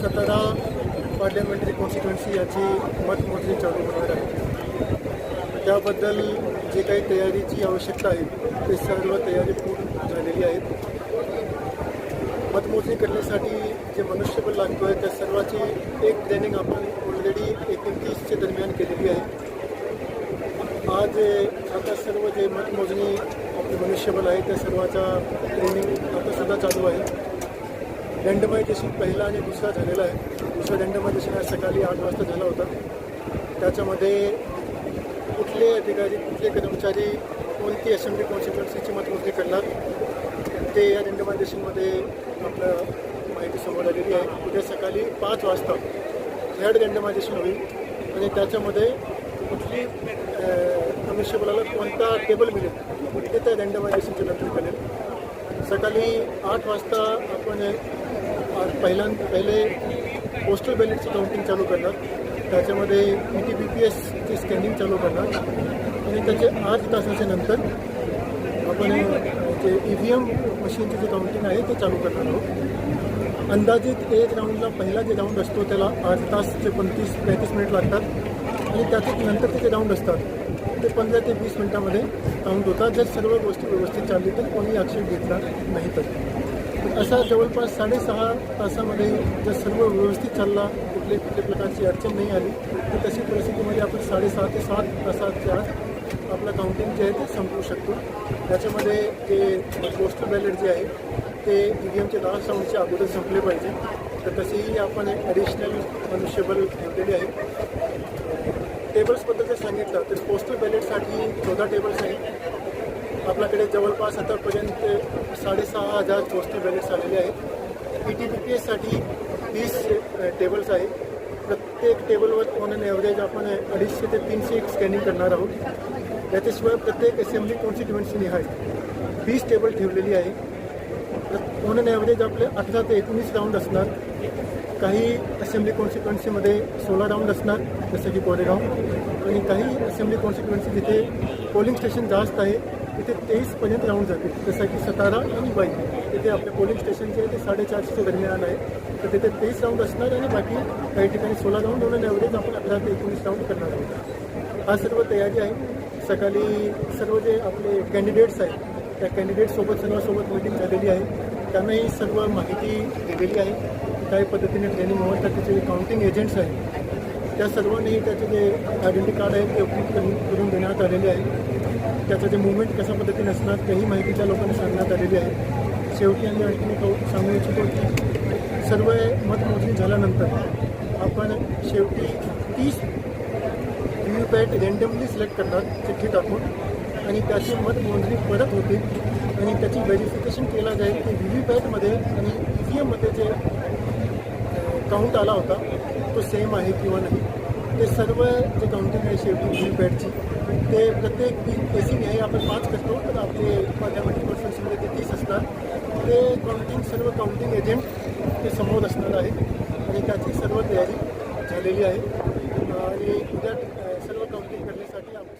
सतरा parliamentary constituency याची मतमोजणी चालू होणार आहे. त्याबद्दल जे काही तयारीची आवश्यकता आहे ते सर्व तयारी पूर्ण झालेली आहेत. मतमोजणी करण्यासाठी जे मनुष्यबळ लागतो आहे त्या सर्वाची एक ट्रेनिंग आपण ऑलरेडी एकोणतीसच्या दरम्यान केलेली आहे. आज आता सर्व जे मतमोजणी आपले मनुष्यबळ आहे त्या सर्वाचा ट्रेनिंग आता सुद्धा चालू आहे. रँडमायझेशन पहिला आणि दुसरा झालेला आहे. दुसरा रँडमायझेशन आज सकाळी आठ वाजता झाला होता. त्याच्यामध्ये कुठले अधिकारी कुठले कर्मचारी कोणती असेंब्ली कॉन्स्टिट्युन्सीची मतमोजणी करणार ते या रँडमायझेशनमध्ये आपलं माहिती समोर आलेली आहे. उद्या सकाळी पाच वाजता थर्ड रँडमायझेशन होईल. आणि त्याच्यामध्ये कुठली मनुष्यबळाला कोणता टेबल मिळेल ते त्या रँडमायझेशनच्या नंतर मिळेल सकाळी आठ वाजता आपण आज पहिल्या पहिले पोस्टल बॅलेटचं काउंटिंग चालू करणार. त्याच्यामध्ये ई टी बी पी एसची स्कॅनिंग चालू करणार. आणि त्याचे आठ तासाच्या नंतर आपण जे ई व्ही एम मशीनचे जे काउंटिंग आहे ते चालू करणार आहोत. अंदाजित एक राऊंडला पहिला जे राऊंड असतो त्याला आठ तास ते पंचवीस पैंतीस मिनिट लागतात. आणि त्याचे नंतरचे जे राऊंड असतात ते पंधरा ते वीस मिनिटामध्ये काउंट होतात. जर सर्व गोष्टी व्यवस्थित चालली तर कोणी आक्षेप घेतला नाही तर. असा जवळपास साडेसहा तासामध्ये जर सर्व व्यवस्थित चालला कुठले कुठल्या प्रकारची अडचण नाही आली तर तशी परिस्थितीमध्ये आपण साडेसहा ते सात तासाच्या आत आपलं काउंटिंग जे आहे ते संपवू शकतो. त्याच्यामध्ये जे पोस्टल बॅलेट जे आहे ते ई व्ही एमचे दहा साऊंडच्या अगोदर संपले पाहिजे. तर तसेही आपण ॲडिशनल मनुष्यबल ठेवलेले आहे. टेबल्सबद्दल जर सांगितलं तर पोस्टल बॅलेटसाठी चौदा टेबल्स आहेत. आपल्याकडे जवळपास आतापर्यंत साडेसहा हजार पोस्टल बॅलेट्स आलेले आहेत. ई टी पी पी एससाठी तीस टेबल्स आहेत प्रत्येक टेबलवर ऑन अन ॲव्हरेज आपण अडीचशे ते तीनशे एक स्कॅनिंग करणार आहोत. याच्याशिवाय प्रत्येक असेंब्ली कॉन्स्टिट्युएन्सी निहाय वीस टेबल ठेवलेली आहे. ऑन अन ॲव्हरेज आपले अठरा ते एकोणीस राऊंड असणार. काही असेंब्ली कॉन्स्टिट्युएन्सीमध्ये सोळा राऊंड असणार जसं की कोरेगाव. आणि काही असेंब्ली कॉन्स्टिट्युएन्सी जिथे पोलिंग स्टेशन जास्त आहे तिथे तेवीसपर्यंत राऊंड जातील. जसं की सतारा आणि बाई. तिथे आपले पोलिंग स्टेशन जे आहे ते साडेचारशेच्या दरम्यान आहे. तर तिथे तेवीस राऊंड असणार आणि बाकी काही ठिकाणी सोळा राऊंड म्हणून ॲव्हरेज आपण अकरा ते एकोणीस राऊंड करणार आहोत. हा सर्व तयारी आहे. सकाळी सर्व जे आपले कॅन्डिडेट्स आहेत त्या कॅन्डिडेटसोबत सर्वांसोबत मीटिंग झालेली आहे. त्यांनाही सर्व माहिती दिलेली आहे. काही पद्धतीने ट्रेनिंग होतात त्याचे काउंटिंग एजंट्स आहेत त्या सर्वांनी त्याचे जे आयडेंटी कार्ड आहे ते उपलब्ध करून करून देण्यात आलेले आहे त्याचं जे मुवमेंट कशा पद्धतीने असणार तेही माहिती त्या लोकांना सांगण्यात आलेली आहे. शेवटी आम्ही आणखी एक सांगू इच्छितो की सर्व मतमोजणी झाल्यानंतर आपण शेवटी तीस व्ही पॅट रँडमली सिलेक्ट करणार चिठ्ठी टाकून आणि त्याची मतमोजणी परत होती आणि त्याची व्हेरिफिकेशन केलं जाईल की व्ही व्ही पॅटमध्ये आणि ई व्ही एममध्ये जे काउंट आला होता तो सेम आहे किंवा नाही ते सर्व जे काउंटिंग आहे शेवटी व्हीव्हीपॅटची ते प्रत्येक केसिंग आहे आपण पाच करतो तर आपले पार्लमेंटरी कॉन्फरन्समध्ये ते तीस असतात ते काउंटिंग सर्व काउंटिंग एजंट ते समोर असणार आहे आणि त्याची सर्व तयारी झालेली आहे. आणि उद्या सर्व काउंटिंग करण्यासाठी आपण